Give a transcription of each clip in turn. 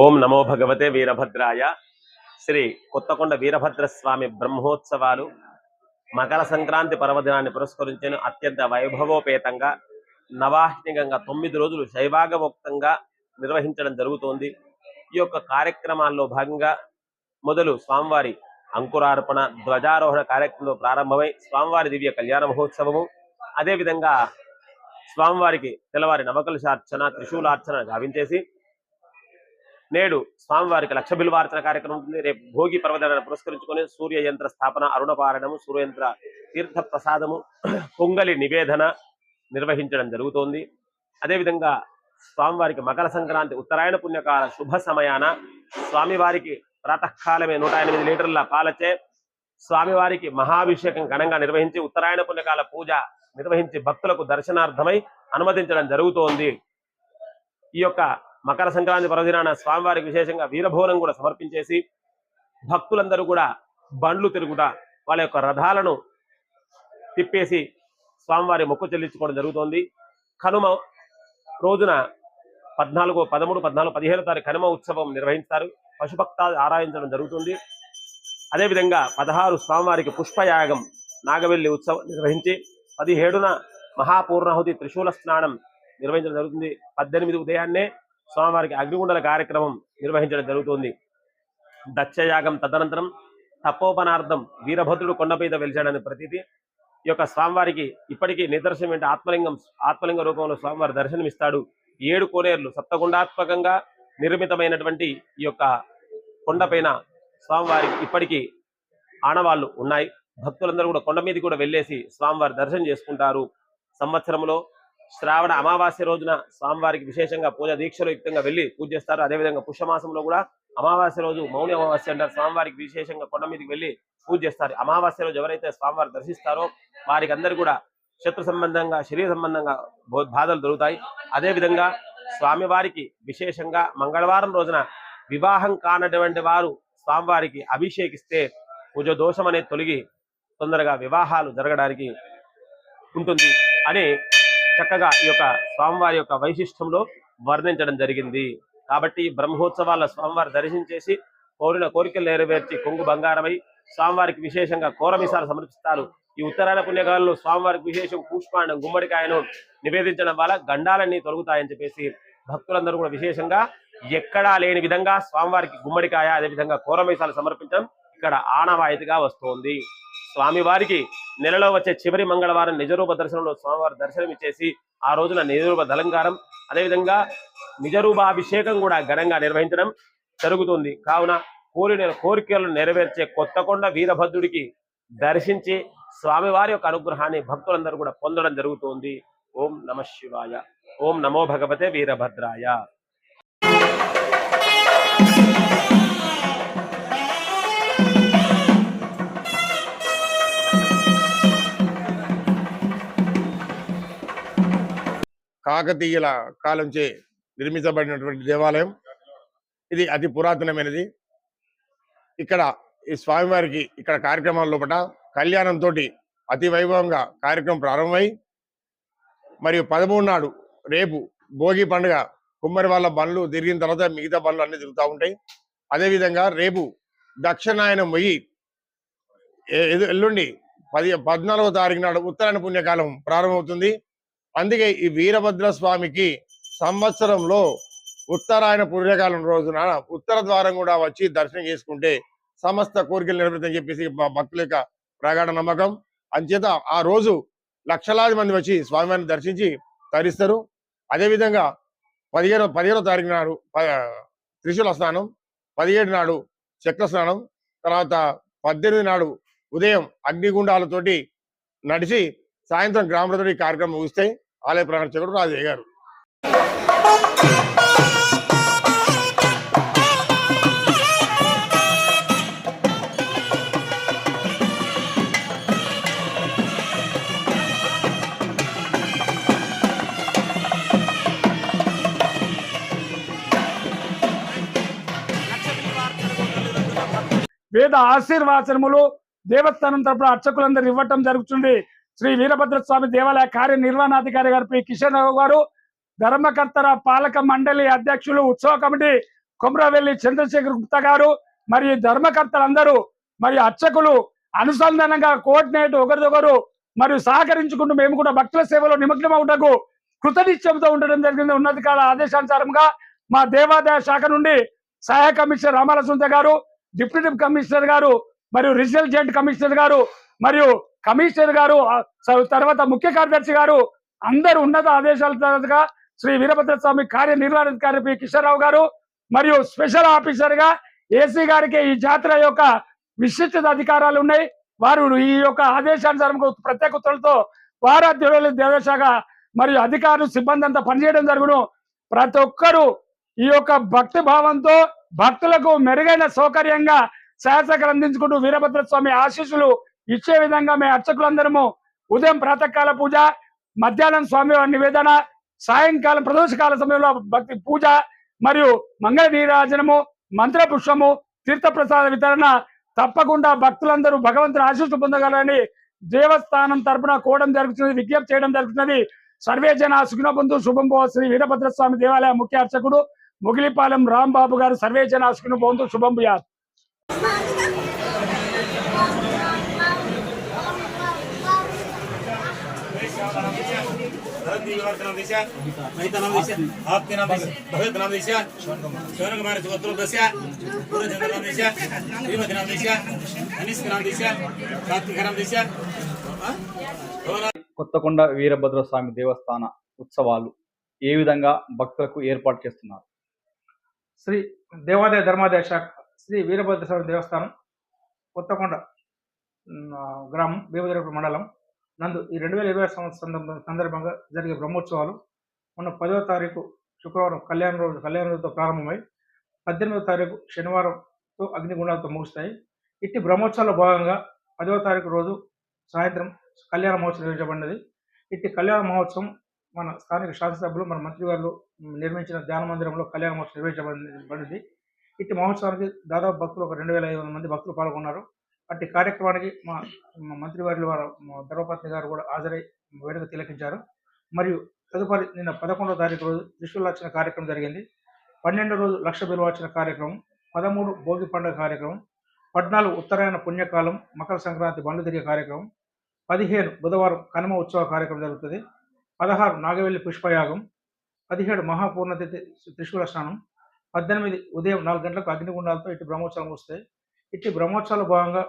ఓం నమో భగవతే వీరభద్రాయ. శ్రీ కొత్తకొండ వీరభద్ర స్వామి బ్రహ్మోత్సవాలు. మకర సంక్రాంతి పర్వదినాన్ని పురస్కరించిన అత్యంత వైభవోపేతంగా నవాహ్నికంగా తొమ్మిది రోజులు శైవాగముక్తంగా నిర్వహించడం జరుగుతోంది. ఈ యొక్క కార్యక్రమాల్లో భాగంగా మొదలు స్వామివారి అంకురార్పణ ధ్వజారోహణ కార్యక్రమంలో ప్రారంభమై స్వామివారి దివ్య కళ్యాణ మహోత్సవము అదేవిధంగా స్వామివారికి తెల్లవారి నవకలుషార్చన త్రిశూలార్చన గావించేసి నేడు స్వామివారికి లక్ష బిల్వార్చన కార్యక్రమం ఉంటుంది. రేపు భోగి పర్వదనాన్ని పురస్కరించుకొని సూర్య యంత్ర స్థాపన అరుణపారణము సూర్యయంత్ర తీర్థ ప్రసాదము పొంగలి నివేదన నిర్వహించడం జరుగుతోంది. అదేవిధంగా స్వామివారికి మకర సంక్రాంతి ఉత్తరాయణ పుణ్యకాల శుభ సమయాన స్వామివారికి ప్రాతకాలమే నూట ఎనిమిది లీటర్ల పాలచే స్వామివారికి మహాభిషేకం ఘనంగా నిర్వహించి ఉత్తరాయణ పుణ్యకాల పూజ నిర్వహించి భక్తులకు దర్శనార్థమై అనుమతించడం జరుగుతోంది. ఈ యొక్క మకర సంక్రాంతి పర్వదినాన స్వామివారికి విశేషంగా వీరభోనం కూడా సమర్పించేసి భక్తులందరూ కూడా బండ్లు తిరుగుట వాళ్ళ యొక్క రథాలను తిప్పేసి స్వామివారి మొక్కు చెల్లించుకోవడం జరుగుతోంది. కనుమ రోజున పద్నాలుగు పదమూడు పద్నాలుగు పదిహేను తారీఖు కనుమ ఉత్సవం నిర్వహిస్తారు. పశుభక్తాలు ఆరాధించడం జరుగుతుంది. అదేవిధంగా పదహారు స్వామివారికి పుష్పయాగం నాగవెల్లి ఉత్సవం నిర్వహించి పదిహేడున మహాపూర్ణాహుతి త్రిశూల స్నానం నిర్వహించడం జరుగుతుంది. పద్దెనిమిది ఉదయాన్నే స్వామివారికి అగ్నిగుండల కార్యక్రమం నిర్వహించడం జరుగుతుంది. దక్షయాగం తదనంతరం తపోపనార్థం వీరభద్రుడు కొండపైద మీద వెలిచాడని ప్రతీతి. ఈ యొక్క స్వామివారికి ఇప్పటికీ నిదర్శనం ఏంటి? ఆత్మలింగం ఆత్మలింగ రూపంలో స్వామివారి దర్శనమిస్తాడు. ఏడు కోనేర్లు సప్తగుండాత్మకంగా నిర్మితమైనటువంటి ఈ యొక్క కొండపైన స్వామివారికి ఇప్పటికీ ఆనవాళ్ళు ఉన్నాయి. భక్తులందరూ కూడా కొండ మీద కూడా వెళ్ళేసి స్వామివారి దర్శనం చేసుకుంటారు. సంవత్సరంలో శ్రావణ అమావాస్య రోజున స్వామివారికి విశేషంగా పూజ దీక్షలు యుక్తంగా వెళ్ళి పూజ చేస్తారు. అదేవిధంగా పుష్యమాసంలో కూడా అమావాస్య రోజు మౌని అమావాస్య అంటారు. స్వామివారికి విశేషంగా కొండ మీదకి వెళ్ళి పూజ చేస్తారు. అమావాస్య రోజు ఎవరైతే స్వామివారి దర్శిస్తారో వారికి అందరు కూడా శత్రు సంబంధంగా శరీర సంబంధంగా బాధలు దొరుకుతాయి. అదేవిధంగా స్వామివారికి విశేషంగా మంగళవారం రోజున వివాహం కానటువంటి వారు స్వామివారికి అభిషేకిస్తే పూజ దోషం అనేది తొలగి తొందరగా వివాహాలు జరగడానికి ఉంటుంది అని చక్కగా ఈ యొక్క స్వామివారి యొక్క వైశిష్టంలో వర్ణించడం జరిగింది. కాబట్టి ఈ బ్రహ్మోత్సవాల స్వామివారి దర్శించేసి కోరిన కోరికలు నెరవేర్చి కొంగు బంగారమై స్వామివారికి విశేషంగా కోరమిసాలు సమర్పిస్తారు. ఈ ఉత్తరాయణ పుణ్యకాలంలో స్వామివారికి విశేషం కూష్మాండం గుమ్మడికాయను నివేదించడం వల్ల గండాలన్నీ తొలగుతాయని చెప్పేసి భక్తులందరూ కూడా విశేషంగా ఎక్కడా లేని విధంగా స్వామివారికి గుమ్మడికాయ అదేవిధంగా కోరమిసాలు సమర్పించడం ఇక్కడ ఆనవాయితీగా వస్తోంది. స్వామివారికి నెలలో వచ్చే చివరి మంగళవారం నిజరూప దర్శనంలో స్వామివారి దర్శనం ఇచ్చేసి ఆ రోజున నిజరూప దలంకారం అదేవిధంగా నిజరూపాభిషేకం కూడా ఘనంగా నిర్వహించడం జరుగుతుంది. కావున కోరిన కోరికలను నెరవేర్చే కొత్తకొండ వీరభద్రుడికి దర్శించి స్వామివారి యొక్క అనుగ్రహాన్ని భక్తులందరూ కూడా పొందడం జరుగుతుంది. ఓం నమ శివాయ. ఓం నమో భగవతే వీరభద్రాయ. కాకతీయుల కాలంచే నిర్మించబడినటువంటి దేవాలయం. ఇది అతి పురాతనమైనది. ఇక్కడ ఈ స్వామివారికి ఇక్కడ కార్యక్రమాల లోపల కళ్యాణంతో అతి వైభవంగా కార్యక్రమం ప్రారంభమై మరియు పదమూడు నాడు రేపు భోగి పండుగ కుమ్మరి వాళ్ళ బండ్లు తిరిగిన తర్వాత మిగతా బండ్లు అన్ని తిరుగుతూ ఉంటాయి. అదేవిధంగా రేపు దక్షిణాయనం పోయి ఏ- ఎదు- ఎల్లుండి పది పద్నాలుగో తారీఖు నాడు ఉత్తరాయణ పుణ్యకాలం ప్రారంభమవుతుంది. అందుకే ఈ వీరభద్ర స్వామికి సంవత్సరంలో ఉత్తరాయణ పుణ్యకాలం రోజున ఉత్తర ద్వారం కూడా వచ్చి దర్శనం చేసుకుంటే సమస్త కోరికలు నెరవేరుతాయని చెప్పేసి మా భక్తుల యొక్క ప్రగాఢ నమ్మకం. అంచేత ఆ రోజు లక్షలాది మంది వచ్చి స్వామివారిని దర్శించి తరిస్తారు. అదేవిధంగా పదిహేను పదిహేనో తారీఖు నాడు ప- త్రిశూల స్నానం పదిహేడు నాడు చక్ర స్నానం తర్వాత పద్దెనిమిది నాడు ఉదయం అగ్నిగుండాలతోటి నడిచి సాయంత్రం గ్రామంలో ఈ కార్యక్రమం ముగిస్తాయి. ఆలయ ప్రకటకుడు రాజయ్య గారు. వేద ఆశీర్వాచనములు దేవస్థానం తరపున అర్చకులందరూ ఇవ్వటం జరుగుతుంది. శ్రీ వీరభద్ర స్వామి దేవాలయ కార్యనిర్వహణాధికారి గారు పి. కిషన్ రావు గారు ధర్మకర్తల పాలక మండలి అధ్యక్షులు ఉత్సవ కమిటీ కుమ్రవెల్లి చంద్రశేఖర్ గుప్తా గారు మరియు ధర్మకర్తలందరూ మరియు అర్చకులు అనుసంధానంగా కోఆర్డినేట్ ఒకరిదొకరు మరియు సహకరించుకుంటూ మేము కూడా భక్తుల సేవలో నిమగ్నం అవుటకు కృతనిశ్చయంతో ఉండడం జరిగింది. ఉన్నతాధికారుల ఆదేశానుసారంగా మా దేవాదాయ శాఖ నుండి సహాయ కమిషనర్ రామాలసుంత గారు డిప్యూటీ కమిషనర్ గారు మరియు రీజనల్ జాయింట్ కమిషనర్ గారు మరియు కమిషనర్ గారు తర్వాత ముఖ్య కార్యదర్శి గారు అందరు ఉన్నత ఆదేశాల తర్వాతగా శ్రీ వీరభద్ర స్వామి కార్యనిర్వహణాధికారి పి. కిషన్రావు గారు మరియు స్పెషల్ ఆఫీసర్గా ఏసీ గారికి ఈ జాతర యొక్క విశిష్ట అధికారాలు ఉన్నాయి. వారు ఈ యొక్క ఆదేశానుసారం ప్రత్యేక ఉత్తర్వులతో వారాధ్యులు దేవశాఖ మరియు అధికారులు సిబ్బంది అంతా పనిచేయడం జరుగును. ప్రతి ఒక్కరూ ఈ యొక్క భక్తి భావంతో భక్తులకు మెరుగైన సౌకర్యంగా శాసకులు అందించుకుంటూ వీరభద్ర స్వామి ఆశీస్సులు ఇచ్చే విధంగా మేము అర్చకులందరము ఉదయం ప్రాతకాల పూజ మధ్యాహ్నం స్వామివారి నివేదన సాయంకాలం ప్రదోషకాల సమయంలో భక్తి పూజ మరియు మంగళ నీరాజనము మంత్రపుష్పము తీర్థప్రసాద వితరణ తప్పకుండా భక్తులందరూ భగవంతుని ఆశీస్సు పొందగలని దేవస్థానం తరపున కోవడం జరుగుతున్నది విజ్ఞప్తి చేయడం జరుగుతున్నది. సర్వే జన సుఖినబంధు శుభం భవ శ్రీ వీరభద్ర స్వామి దేవాలయ ముఖ్య అర్చకుడు ముగిలిపాలెం రాంబాబు గారు సర్వే జన సుఖినబంధు శుభం భూయాత్. भरत निवास नाम दिशा महिता नाम दिशा आपके नाम दिशा भगत नाम दिशा शौनक कुमार चौत्र दशा पूर्ण चंद्र नाम दिशा श्रीमती नाम दिशा अनिश नाम दिशा कार्तिक नाम दिशा కొత్తకొండ వీరభద్ర స్వామి దేవస్థాన ఉత్సవాలు ఏ విధంగా భక్తులకు ఏర్పాటు చేస్తున్నారు శ్రీ దేవాదాయ ధర్మాదాయ శాఖ శ్రీ వీరభద్ర స్వామి దేవస్థానం కొత్తకొండ ఉమ్, ఆ, గ్రామం భీమదేవపురం మండలం నందు ఈ రెండు వేల ఇరవై సంవత్సరం సందర్భంగా జరిగే బ్రహ్మోత్సవాలు మొన్న పదవ తారీఖు శుక్రవారం కళ్యాణ రోజు కళ్యాణ రోజుతో ప్రారంభమై పద్దెనిమిదవ తారీఖు శనివారంతో అగ్నిగుండాలతో ముగుస్తాయి. ఇట్టి బ్రహ్మోత్సవాల్లో భాగంగా పదవ తారీఖు రోజు సాయంత్రం కళ్యాణ మహోత్సవం నిర్వహించబడినది. ఇట్టి కళ్యాణ మహోత్సవం మన స్థానిక శాసనసభ్యులు మన మంత్రి గారు నిర్మించిన ధ్యాన మందిరంలో కళ్యాణ మహోత్సవం నిర్వహించబడింది ఇట్టి మహోత్సవానికి దాదాపు భక్తులు ఒక రెండు వేల ఐదు వందల మంది భక్తులు పాల్గొన్నారు. అట్టి కార్యక్రమానికి మా మంత్రి వారి వారు ధర్మపత్ని గారు కూడా హాజరై వేడుక తిలకించారు. మరియు తదుపరి నిన్న పదకొండవ తారీఖు రోజు త్రిశూలార్చన కార్యక్రమం జరిగింది. పన్నెండో రోజు లక్ష బిలువార్చన కార్యక్రమం పదమూడు భోగి పండుగ కార్యక్రమం పద్నాలుగు ఉత్తరాయణ పుణ్యకాలం మకర సంక్రాంతి బండ్లు తిరిగే కార్యక్రమం పదిహేను బుధవారం కనుమ ఉత్సవ కార్యక్రమం జరుగుతుంది. పదహారు నాగవెల్లి పుష్పయాగం పదిహేడు మహాపూర్ణతిథి త్రిశూల స్నానం పద్దెనిమిది ఉదయం నాలుగు గంటలకు అగ్నిగుండాలతో ఇటు బ్రహ్మోత్సవం వస్తాయి. ఇట్టి బ్రహ్మోత్సవాల భాగంగా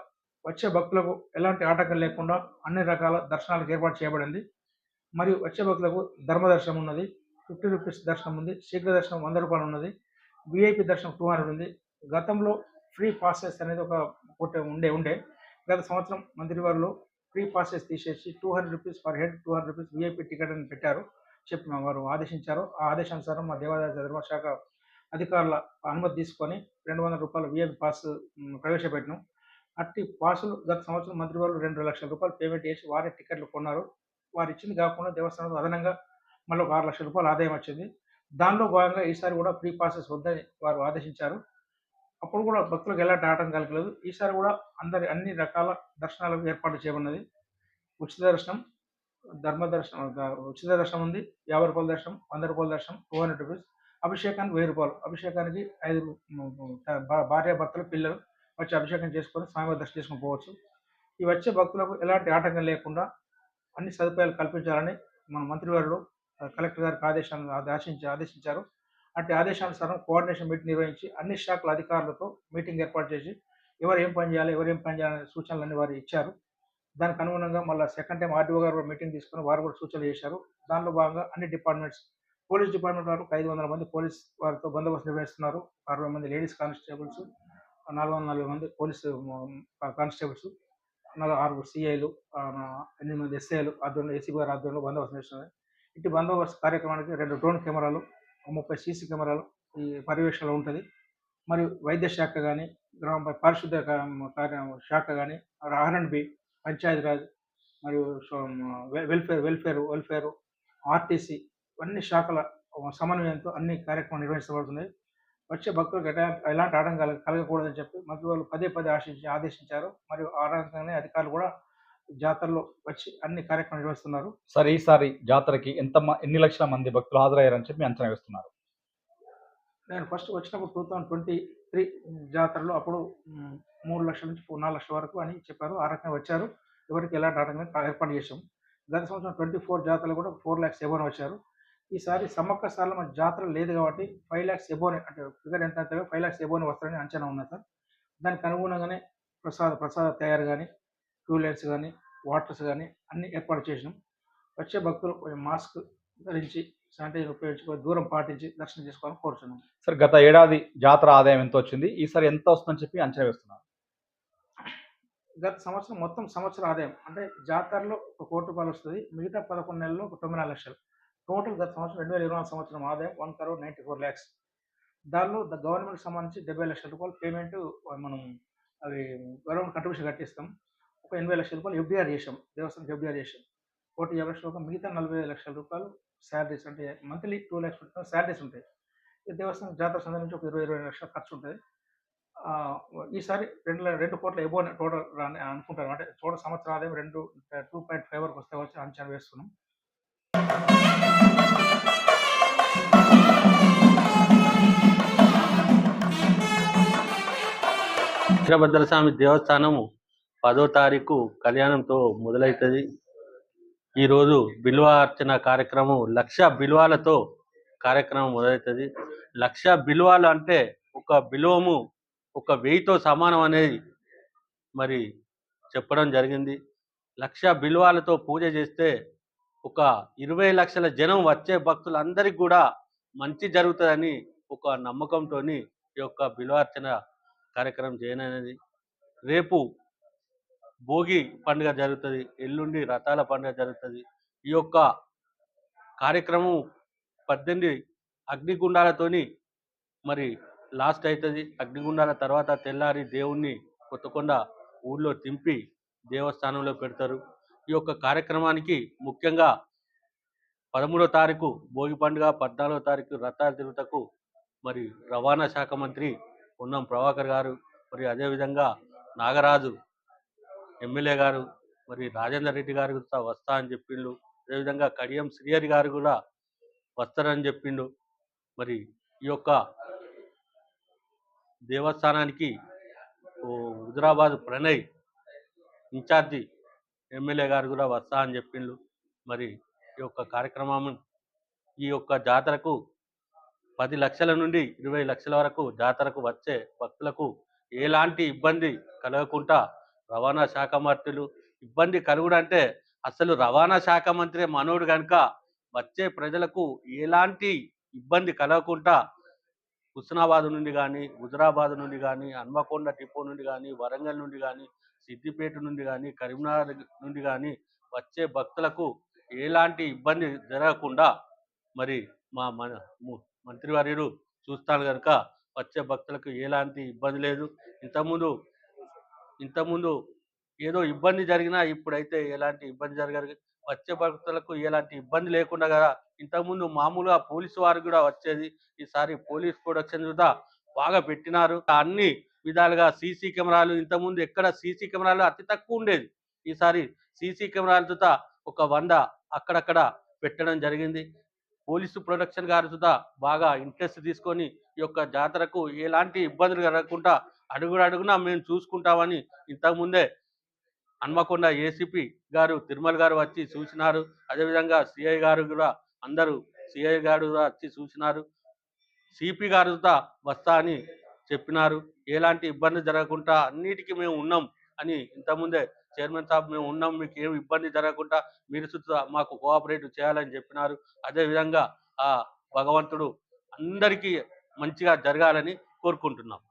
వచ్చే భక్తులకు ఎలాంటి ఆటంకం లేకుండా అన్ని రకాల దర్శనాలకు ఏర్పాటు చేయబడింది. మరియు వచ్చే భక్తులకు ధర్మ దర్శనం ఉన్నది ఫిఫ్టీ రూపీస్ దర్శనం ఉంది శీఘ్ర దర్శనం వంద రూపాయలు ఉన్నది విఐపి దర్శనం టూ హండ్రెడ్ ఉంది. గతంలో ఫ్రీ పాసెస్ అనేది ఒక ఒకటి ఉండే ఉండే. గత సంవత్సరం మంత్రి వారిలో ఫ్రీ పాసెస్ తీసేసి two hundred rupees per head two hundred rupees VIP ticket అని పెట్టారు. చెప్పిన వారు ఆదేశించారు. ఆ ఆదేశానుసారం మా దేవాదాయ ధర్మశాఖ అధికారుల అనుమతి తీసుకొని రెండు వందల రూపాయల విఐపి పాస్ ప్రవేశపెట్టినాం. అట్టి పాసులు గత సంవత్సరం మంత్రి వాళ్ళు రెండు లక్షల రూపాయలు పేమెంట్ చేసి వారే టికెట్లు కొన్నారు. వారు ఇచ్చింది కాకుండా దేవస్థానం అదనంగా మళ్ళీ ఒక ఆరు లక్షల రూపాయలు ఆదాయం వచ్చింది. దానిలో భాగంగా ఈసారి కూడా ఫ్రీ పాసెస్ వద్దని వారు ఆదేశించారు. అప్పుడు కూడా భక్తులకు ఎలాంటి ఆటం కలగలేదు. ఈసారి కూడా అందరి అన్ని రకాల దర్శనాలకు ఏర్పాటు చేయబడినది. ఉచిత దర్శనం ధర్మ దర్శనం ఉచిత దర్శనం ఉంది. యాభై రూపాయల దర్శనం వంద రూపాయల దర్శనం టూ హండ్రెడ్ రూపీస్ అభిషేకానికి వెయ్యి రూపాయలు. అభిషేకానికి ఐదు భార్య భర్తలు పిల్లలు వచ్చి అభిషేకం చేసుకొని స్వామివారి దర్శనం చేసుకుని పోవచ్చు. ఈ వచ్చే భక్తులకు ఎలాంటి ఆటంకం లేకుండా అన్ని సదుపాయాలు కల్పించాలని మన మంత్రివారులు కలెక్టర్ గారికి ఆదేశాలను ఆదేశించి ఆదేశించారు. అట్టి ఆదేశానుసారం కోఆర్డినేషన్ మీటింగ్ నిర్వహించి అన్ని శాఖల అధికారులతో మీటింగ్ ఏర్పాటు చేసి ఎవరు ఏం పని చేయాలి ఎవరు ఏం పని చేయాలనే సూచనలన్నీ వారు ఇచ్చారు. దానికి అనుగుణంగా మళ్ళీ సెకండ్ టైం ఆర్డీఓ గారు కూడా మీటింగ్ తీసుకొని వారు కూడా సూచనలు చేశారు. దానిలో భాగంగా అన్ని డిపార్ట్మెంట్స్ పోలీస్ డిపార్ట్మెంట్ వారు ఐదు వందల మంది పోలీస్ వారితో బందోబస్తు నిర్వహిస్తున్నారు. అరవై మంది లేడీస్ కానిస్టేబుల్స్ నాలుగు వందల నలభై మంది పోలీసు కానిస్టేబుల్స్ నాలుగు ఆరుగురు సిఐలు ఎనిమిది మంది ఎస్ఐలు ఆధ్వర్యంలో ఏసీబీ గారు ఆధ్వర్యంలో బందోబస్తు చేస్తున్నారు ఇటు బందోబస్తు కార్యక్రమానికి రెండు డ్రోన్ కెమెరాలు ముప్పై సీసీ కెమెరాలు ఈ పర్యవేక్షణలో ఉంటుంది. మరియు వైద్య శాఖ కానీ గ్రామ పారిశుద్ధ కార్య శాఖ కానీ ఆర్ అండ్ బి పంచాయతీరాజ్ మరియు వెల్ఫేర్ వెల్ఫేర్ వెల్ఫేర్ ఆర్టీసీ అన్ని శాఖల సమన్వయంతో అన్ని కార్యక్రమాలు నిర్వహించబడుతున్నాయి. వచ్చే భక్తులకు ఎటా- ఎలాంటి ఆటంకాలు కలగకూడదని చెప్పి మంత్రి వాళ్ళు పదే పదే ఆశించి ఆదేశించారు. మరియు ఆ రకంగానే అధికారులు కూడా జాతరలో వచ్చి అన్ని కార్యక్రమాలు నిర్వహిస్తున్నారు. సార్ ఈసారి జాతరకి ఎంత ఎన్ని లక్షల మంది భక్తులు హాజరయ్యారని చెప్పి అంచనా వేస్తున్నారు? నేను ఫస్ట్ వచ్చినప్పుడు టూ థౌజండ్ ట్వంటీ త్రీ జాతరలో అప్పుడు మూడు లక్షల నుంచి నాలుగు లక్షల వరకు అని చెప్పారు. ఆ రకంగా వచ్చారు. ఎవరికి ఎలాంటి ఆటంకం ఏర్పాటు చేసాం గత సంవత్సరం ట్వంటీ ఫోర్ జాతరలు కూడా ఫోర్ ల్యాక్స్ ఎబోన్ వచ్చారు? ఈసారి సమ్మక్క సార్లు మన జాతర లేదు కాబట్టి ఫైవ్ ల్యాక్స్ ఎబోన్ అంటే ఫిగర్ ఎంత అంటే ఫైవ్ ల్యాక్స్ ఎబోన్ వస్తారని అంచనా ఉన్నది సార్. దానికి అనుగుణంగానే ప్రసాద ప్రసాద తయారు కానీ లైన్స్ కానీ వాటర్స్ కానీ అన్ని ఏర్పాటు చేసినాం. వచ్చే భక్తులు కొంచెం మాస్క్ ధరించి శానిటైజర్ ఉపయోగించి దూరం పాటించి దర్శనం చేసుకోవాలని కోరుతున్నాం సార్ గత ఏడాది జాతర ఆదాయం ఎంత వచ్చింది? ఈసారి ఎంత వస్తుందని చెప్పి అంచనా వేస్తున్నారు? గత సంవత్సరం మొత్తం సంవత్సర ఆదాయం అంటే జాతరలో ఒక కోటి రూపాయలు వస్తుంది. మిగతా పదకొండు నెలల్లో ఒక తొమ్మిది నాలుగు లక్షలు. టోటల్ గత సంవత్సరం రెండు వేల ఇరవై నాలుగు సంవత్సరం ఆదాయం one crore ninety four lakhs దానిలో ద గవర్నమెంట్ సంబంధించి డెబ్బై లక్షల రూపాయలు పేమెంట్ మనం అవి గవర్నమెంట్ కంట్రిబ్యూషన్ కట్టిస్తాం. ఒక ఎనభై లక్షల రూపాయలు ఎఫ్డీఆర్ చేసాం దేవస్థానం ఎఫ్డీఆర్ చేసాం కోటి యాభై లక్షల రూపాయలు మిగతా నలభై ఐదు లక్షల రూపాయలు శాలరీస్ అంటే మంత్లీ టూ ల్యాక్స్ శాలరీస్ ఉంటాయి. ఈ దేవస్థానం జాతర సంబంధించి ఒక ఇరవై ఇరవై లక్షల ఖర్చు ఉంటుంది ఈసారి రెండు రెండు కోట్ల ఎబో టోటల్ అనుకుంటారు. అంటే చూడ సంవత్సరం ఆదాయం రెండు టూ పాయింట్ ఫైవ్ వరకు వస్తే వచ్చి అంచనా వేస్తున్నాం. వీరభద్రస్వామి దేవస్థానము పదో తారీఖు కళ్యాణంతో మొదలవుతుంది ఈరోజు బిల్వ అర్చన కార్యక్రమం లక్ష బిల్వాలతో కార్యక్రమం మొదలవుతుంది లక్ష బిల్వాలు అంటే ఒక బిల్వము ఒక వెయ్యితో సమానం అనేది మరి చెప్పడం జరిగింది. లక్ష బిల్వాలతో పూజ చేస్తే ఒక ఇరవై లక్షల జనం వచ్చే భక్తులందరికీ కూడా మంచి జరుగుతుందని ఒక నమ్మకంతో ఈ యొక్క బిల్వార్చన కార్యక్రమం చేయననేది. రేపు భోగి పండుగ జరుగుతుంది ఎల్లుండి రథాల పండుగ జరుగుతుంది. ఈ యొక్క కార్యక్రమం పద్దెనిమిది అగ్నిగుండాలతోని మరి లాస్ట్ అవుతుంది అగ్నిగుండాల తర్వాత తెల్లారి దేవుణ్ణి కొత్తకొండ ఊళ్ళో తింపి దేవస్థానంలో పెడతారు. ఈ యొక్క కార్యక్రమానికి ముఖ్యంగా పదమూడో తారీఖు భోగి పండుగ పద్నాలుగో తారీఖు రథాల తిరుగుటకు మరి రవాణా శాఖ మంత్రి ఉన్నం ప్రభాకర్ గారు మరి అదేవిధంగా నాగరాజు ఎమ్మెల్యే గారు మరి రాజేందర్ రెడ్డి గారు కూడా వస్తా అని చెప్పిండు. అదేవిధంగా కడియం శ్రీహరి గారు కూడా వస్తారని చెప్పిండు. మరి ఈ యొక్క దేవస్థానానికి హుజరాబాద్ ప్రణయ్ ఇన్ఛార్జి ఎమ్మెల్యే గారు కూడా వస్తా అని చెప్పిండు మరి ఈ యొక్క కార్యక్రమం ఈ యొక్క జాతరకు పది లక్షల నుండి ఇరవై లక్షల వరకు జాతరకు వచ్చే భక్తులకు ఎలాంటి ఇబ్బంది కలగకుండా రవాణా శాఖ మంత్రులు ఇబ్బంది కలుగుడంటే అసలు రవాణా శాఖ మంత్రి మనోడు కనుక వచ్చే ప్రజలకు ఎలాంటి ఇబ్బంది కలగకుండా హుస్నాబాద్ నుండి కానీ హుజరాబాద్ నుండి కానీ హన్మకొండ డిపో నుండి కానీ వరంగల్ నుండి కానీ సిద్దిపేట నుండి కానీ కరీంనగర్ నుండి కానీ వచ్చే భక్తులకు ఎలాంటి ఇబ్బంది జరగకుండా మరి మా మన ము- చూస్తాను కనుక వచ్చే భక్తులకు ఎలాంటి ఇబ్బంది లేదు. ఇంతకుముందు ఇంతకుముందు ఏదో ఇబ్బంది జరిగినా ఇప్పుడైతే ఎలాంటి ఇబ్బంది జరగదు వచ్చే భక్తులకు ఎలాంటి ఇబ్బంది లేకుండా కదా ఇంతకుముందు మామూలుగా పోలీసు వారు కూడా వచ్చేది. ఈసారి పోలీస్ ప్రొడక్షన్ కూడా బాగా పెట్టినారు. అన్ని విధాలుగా సీసీ కెమెరాలు ఇంతకుముందు ఎక్కడ సీసీ కెమెరాలు అతి తక్కువ ఉండేది. ఈసారి సీసీ కెమెరాలతో ఒక వంద అక్కడక్కడ పెట్టడం జరిగింది. పోలీసు ప్రొడక్షన్ గారు సుతా బాగా ఇంట్రెస్ట్ తీసుకొని ఈ యొక్క జాతరకు ఎలాంటి ఇబ్బందులు కలగకుండా అడుగు అడుగున మేము చూసుకుంటామని ఇంతకుముందే హన్మకొండ ఏసీపీ గారు తిరుమల గారు వచ్చి చూసినారు. అదేవిధంగా సిఐ గారు కూడా అందరూ సిఐ గారు కూడా వచ్చి చూసినారు. సిపి గారు వస్తా అని చెప్పినారు. ఎలాంటి ఇబ్బంది జరగకుండా అన్నిటికీ మేము ఉన్నాం అని ఇంతకుముందే చైర్మన్ సాబ్ మేము ఉన్నాం మీకు ఏం ఇబ్బంది జరగకుండా మీరు సుతా మాకు కోఆపరేట్ చేయాలని చెప్పినారు. అదేవిధంగా ఆ భగవంతుడు అందరికీ మంచిగా జరగాలని కోరుకుంటున్నాం.